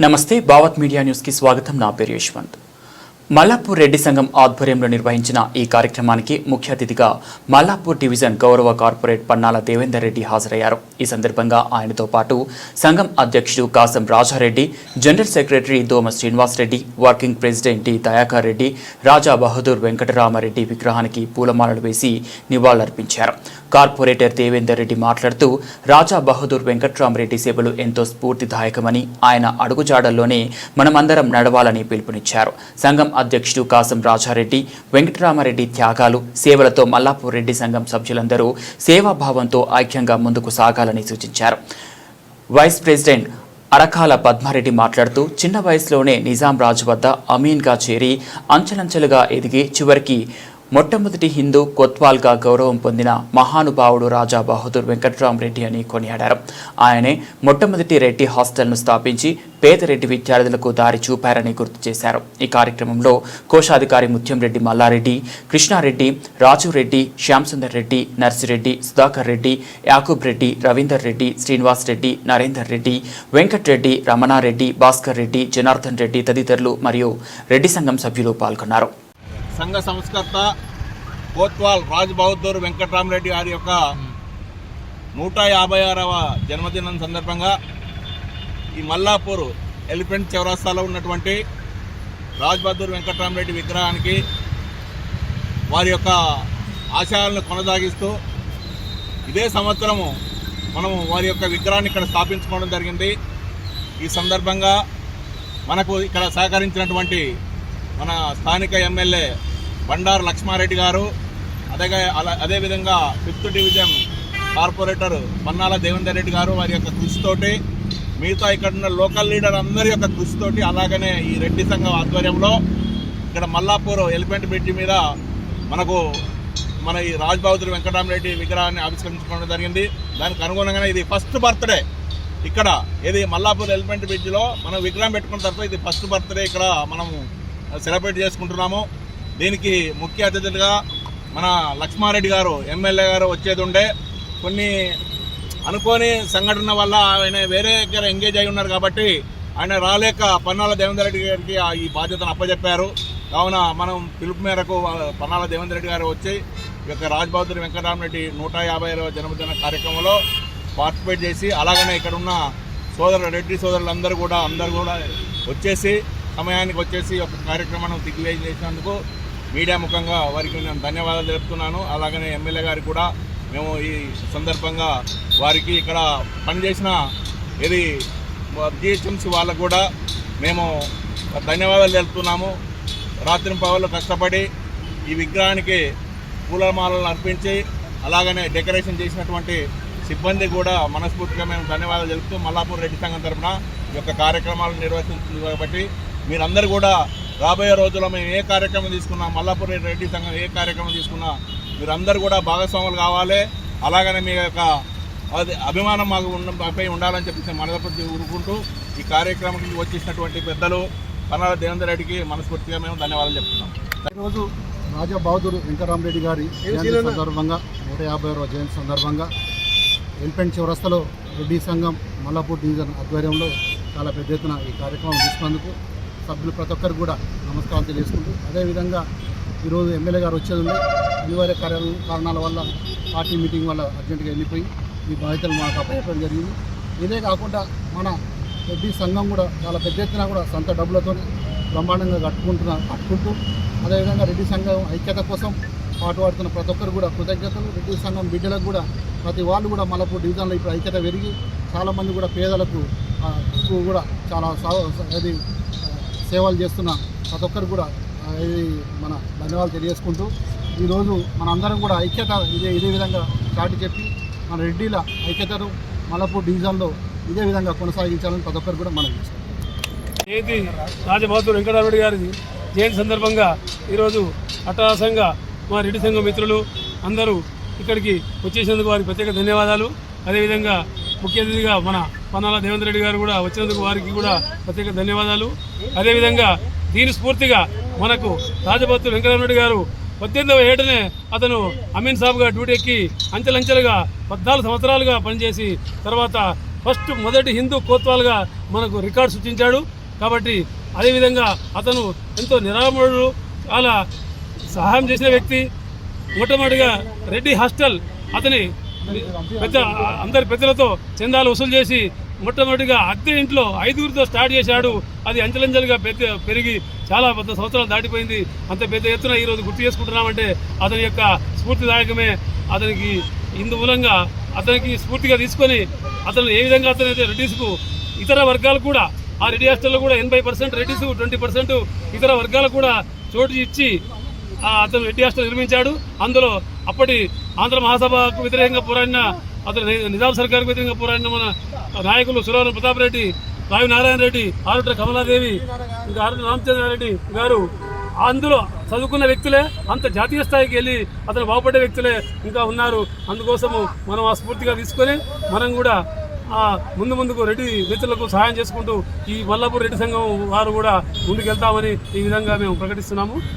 నమస్తే భావత్ మీడియా న్యూస్కి స్వాగతం. నా పేరు యశ్వంత్. మల్లాపూర్ రెడ్డి సంఘం ఆధ్వర్యంలో నిర్వహించిన ఈ కార్యక్రమానికి ముఖ్య అతిథిగా మల్లాపూర్ డివిజన్ గౌరవ కార్పొరేట్ పన్నాల దేవేందర్ రెడ్డి హాజరయ్యారు. ఈ సందర్భంగా ఆయనతో పాటు సంఘం అధ్యక్షుడు కాసం Rajareddy general secretary Doma Srinivas Reddy working president T Dayakar Reddy Raja Bahadur Venkataramareddy విగ్రహానికి పూలమాలలు వేసి నివాళులర్పించారు. కార్పొరేటర్ దేవేందర్ రెడ్డి మాట్లాడుతూ రాజా బహదూర్ వెంకట్రామరెడ్డి సేవలు ఎంతో స్ఫూర్తిదాయకమని ఆయన అడుగుజాడల్లోనే మనమందరం నడవాలని పిలుపునిచ్చారు. సంఘం అధ్యక్షుడు కాసం రాజారెడ్డి వెంకటరామారెడ్డి త్యాగాలు సేవలతో మల్లాపూర్ రెడ్డి సంఘం సభ్యులందరూ సేవాభావంతో ఐక్యంగా ముందుకు సాగాలని సూచించారు. వైస్ ప్రెసిడెంట్ అరకాల పద్మారెడ్డి మాట్లాడుతూ చిన్న వయసులోనే నిజాం రాజు వద్ద అమీన్గా చేరి అంచెలంచెలుగా ఎదిగి చివరికి మొట్టమొదటి హిందూ కొత్వాల్గా గౌరవం పొందిన మహానుభావుడు రాజా బహదూర్ వెంకట్రామరెడ్డి అని కొనియాడారు. ఆయనే మొట్టమొదటి రెడ్డి హాస్టల్ను స్థాపించి పేదరెడ్డి విద్యార్థులకు దారి చూపారని గుర్తు చేశారు. ఈ కార్యక్రమంలో కోశాధికారి ముత్యంరెడ్డి మల్లారెడ్డి కృష్ణారెడ్డి రాజు రెడ్డి శ్యాంసుందర్ రెడ్డి నర్సిరెడ్డి సుధాకర్ రెడ్డి యాకూబ్ రెడ్డి రవీందర్ రెడ్డి శ్రీనివాస్ రెడ్డి నరేందర్ రెడ్డి వెంకట్రెడ్డి రమణారెడ్డి భాస్కర్ రెడ్డి జనార్దన్ రెడ్డి తదితరులు మరియు రెడ్డి సంఘం సభ్యులు పాల్గొన్నారు. సంఘ సంస్కర్త కోత్వాల్ రాజ్ బహదూర్ వెంకట్రామరెడ్డి గారి యొక్క నూట యాభై ఆరవ జన్మదినం సందర్భంగా ఈ మల్లాపూర్ ఎలిఫెంట్ చౌరాస్తాలో ఉన్నటువంటి రాజ్ బహదూర్ వెంకట్రామరెడ్డి విగ్రహానికి వారి యొక్క ఆశయాలను కొనసాగిస్తూ ఇదే సంవత్సరము మనము వారి యొక్క విగ్రహాన్ని ఇక్కడ స్థాపించుకోవడం జరిగింది. ఈ సందర్భంగా మనకు ఇక్కడ సహకరించినటువంటి మన స్థానిక ఎమ్మెల్యే బండారు లక్ష్మారెడ్డి గారు అదే అలా అదేవిధంగా fifth division corporator Pannala Devender Reddy గారు వారి యొక్క కృషితోటి మిగతా ఇక్కడ ఉన్న లోకల్ లీడర్ అందరి యొక్క కృషితోటి అలాగనే ఈ రెడ్డి సంఘం ఆధ్వర్యంలో ఇక్కడ మల్లాపూర్ ఎలిఫెంట్ బ్రిడ్జి మీద మనకు మన ఈ రాజ్ వెంకటరామరెడ్డి విగ్రహాన్ని ఆవిష్కరించుకోవడం జరిగింది. దానికి అనుగుణంగానే ఇది ఫస్ట్ బర్త్డే ఇక్కడ. ఇది మల్లాపూర్ ఎలిఫెంట్ బ్రిడ్జ్లో మనం విగ్రహం పెట్టుకున్న తర్వాత ఇది ఫస్ట్ బర్త్డే ఇక్కడ మనము సెలబ్రేట్ చేసుకుంటున్నాము. దీనికి ముఖ్య అతిథులుగా మన లక్ష్మారెడ్డి గారు ఎమ్మెల్యే గారు వచ్చేది ఉండే కొన్ని అనుకోని సంఘటన వల్ల ఆయన వేరే దగ్గర ఎంగేజ్ అయి ఉన్నారు కాబట్టి ఆయన రాలేక పన్నాల దేవేందర్ రెడ్డి గారికి ఆ ఈ బాధ్యతను అప్పచెప్పారు కావున మనం పిలుపు మేరకు పన్నాల దేవేందర్ రెడ్డి గారు వచ్చి ఈ యొక్క రాజ్ వెంకటరామరెడ్డి నూట యాభై జన్మదిన కార్యక్రమంలో పార్టిసిపేట్ చేసి అలాగనే ఇక్కడ ఉన్న సోదరు రెడ్డి సోదరులందరూ కూడా అందరూ కూడా వచ్చేసి సమయానికి వచ్చేసి ఒక కార్యక్రమాన్ని దిగ్విజయం చేసినందుకు మీడియా ముఖంగా వారికి నేను ధన్యవాదాలు తెలుపుతున్నాను. అలాగనే ఎమ్మెల్యే గారికి కూడా మేము ఈ సందర్భంగా వారికి ఇక్కడ పనిచేసిన ఇది జిహెచ్ఎంసి వాళ్ళకు కూడా మేము ధన్యవాదాలు తెలుపుతున్నాము. రాత్రి పవర్లో కష్టపడి ఈ విగ్రహానికి పూలమాలను అర్పించి అలాగనే డెకరేషన్ చేసినటువంటి సిబ్బంది కూడా మనస్ఫూర్తిగా మేము ధన్యవాదాలు తెలుపుతూ మల్లాపూర్ రెడ్డి సంఘం తరఫున ఈ యొక్క కార్యక్రమాలు నిర్వహిస్తుంది కాబట్టి మీరందరూ కూడా రాబోయే రోజుల్లో మేము ఏ కార్యక్రమం తీసుకున్నా మల్లాపూర్ రెడ్డి సంఘం ఏ కార్యక్రమం తీసుకున్నా మీరందరూ కూడా భాగస్వాములు కావాలి. అలాగనే మీ యొక్క అది అభిమానం మాకు ఉండ మాపై ఉండాలని చెప్పేసి మనదపతి ఊరుకుంటూ ఈ కార్యక్రమానికి వచ్చేసినటువంటి పెద్దలు పన్నాల దేవేందర్ రెడ్డికి మనస్ఫూర్తిగా మేము ధన్యవాదాలు చెప్తున్నాం. ఈరోజు రాజా బహదూర్ వెంకటరామరెడ్డి గారి సందర్భంగా నూట యాభై ఆరవ జయంతి సందర్భంగా ఎల్పెంట్ చౌరస్తలో రెడ్డి సంఘం మల్లాపూర్ డివిజన్ ఆధ్వర్యంలో చాలా పెద్ద ఎత్తున ఈ కార్యక్రమం తీసుకున్నందుకు సభ్యులు ప్రతి ఒక్కరు కూడా నమస్కారం తెలియజేసుకుంటూ అదేవిధంగా ఈరోజు ఎమ్మెల్యే గారు వచ్చేది ఉంది అనివార్య కార్యాల కారణాల వల్ల పార్టీ మీటింగ్ వల్ల అర్జెంటుగా వెళ్ళిపోయి ఈ బాధ్యతలు మాకు అప్పచెప్పడం జరిగింది. ఇదే కాకుండా మన రెడ్డి సంఘం కూడా చాలా పెద్ద ఎత్తున కూడా సొంత డబ్బులతో బ్రహ్మాండంగా కట్టుకుంటున్న కట్టుకుంటూ అదేవిధంగా రెడ్డి సంఘం ఐక్యత కోసం పాటుపడుతున్న ప్రతి ఒక్కరు కూడా కృతజ్ఞతలు. రెడ్డి సంఘం బిడ్డలకు కూడా ప్రతి వాళ్ళు కూడా మనకు డివిజన్లో ఇప్పుడు ఐక్యత పెరిగి చాలామంది కూడా పేదలకు ఆ, కు కూడా చాలా అది సేవలు చేస్తున్న ప్రతి ఒక్కరు కూడా ఇది మన ధన్యవాదాలు తెలియజేసుకుంటూ ఈరోజు మనందరం కూడా ఐక్యత ఇదే ఇదే విధంగా చాటి చెప్పి మన రెడ్డిల ఐక్యతను మలపూర్ డివిజన్లో ఇదే విధంగా కొనసాగించాలని ప్రతి ఒక్కరు కూడా మనం జయంతి రాజబహదూర్ వెంకటరామరెడ్డి గారి జయంతి సందర్భంగా ఈరోజు అట్టహాసంగా మా రెడ్డి సంఘం మిత్రులు అందరూ ఇక్కడికి వచ్చేసినందుకు వారికి ప్రత్యేక ధన్యవాదాలు. అదేవిధంగా ముఖ్య అతిథిగా మన పన్నాల దేవేంద్ర రెడ్డి గారు కూడా వచ్చినందుకు వారికి కూడా ప్రత్యేక ధన్యవాదాలు. అదేవిధంగా దీని స్ఫూర్తిగా మనకు రాజబహదూర్ వెంకటరామరెడ్డి గారు పద్దెనిమిదవ ఏటనే అతను అమీన్ సాబ్గా డ్యూటీ ఎక్కి అంచెలంచెలుగా పద్నాలుగు సంవత్సరాలుగా పనిచేసి తర్వాత ఫస్ట్ మొదటి హిందూ కోత్వాల్గా మనకు రికార్డు సృష్టించాడు. కాబట్టి అదేవిధంగా అతను ఎంతో నిరామరుడు చాలా సహాయం చేసిన వ్యక్తి. మొట్టమొదటిగా రెడ్డి హాస్టల్ అతని పెద్ద అందరి పెద్దలతో చందాలు వసూలు చేసి మొట్టమొదటిగా అద్దె ఇంట్లో ఐదుగురితో స్టార్ట్ చేశాడు. అది అంచెలంచెలుగా పెద్ద పెరిగి చాలా పెద్ద సంవత్సరాలు దాటిపోయింది. అంత పెద్ద ఎత్తున ఈరోజు గుర్తు చేసుకుంటున్నామంటే అతని యొక్క స్ఫూర్తిదాయకమే. అతనికి ఇందు మూలంగా అతనికి స్ఫూర్తిగా తీసుకొని అతను ఏ విధంగా అతనైతే రెడ్డిస్కు ఇతర వర్గాలు కూడా ఆ రెడ్డి హాస్టల్లో కూడా ఎనభై పర్సెంట్ రెడ్డిస్ ట్వంటీ పర్సెంట్ ఇతర వర్గాలకు కూడా చోటు ఇచ్చి అతను రెడ్డి హాస్టల్ నిర్మించాడు. అందులో అప్పటి ఆంధ్ర మహాసభకు వ్యతిరేకంగా పోరాడిన అతను నిజాం సర్కార్కు వ్యతిరేకంగా పోరాడిన మన నాయకులు సురవరం ప్రతాప్ రెడ్డి రావి నారాయణ రెడ్డి ఆరుట్ర కమలాదేవి ఇంకా ఆరుట్ర రామచంద్రారెడ్డి గారు. అందులో చదువుకున్న వ్యక్తులే అంత జాతీయ స్థాయికి వెళ్ళి అతను బాగుపడే వ్యక్తులే ఇంకా ఉన్నారు. అందుకోసము మనం ఆ స్ఫూర్తిగా తీసుకొని మనం కూడా ఆ ముందు ముందుకు రెడ్డి మిత్రులకు సహాయం చేసుకుంటూ ఈ మల్లాపూర్ రెడ్డి సంఘం వారు కూడా ముందుకెళ్తామని ఈ విధంగా మేము ప్రకటిస్తున్నాము.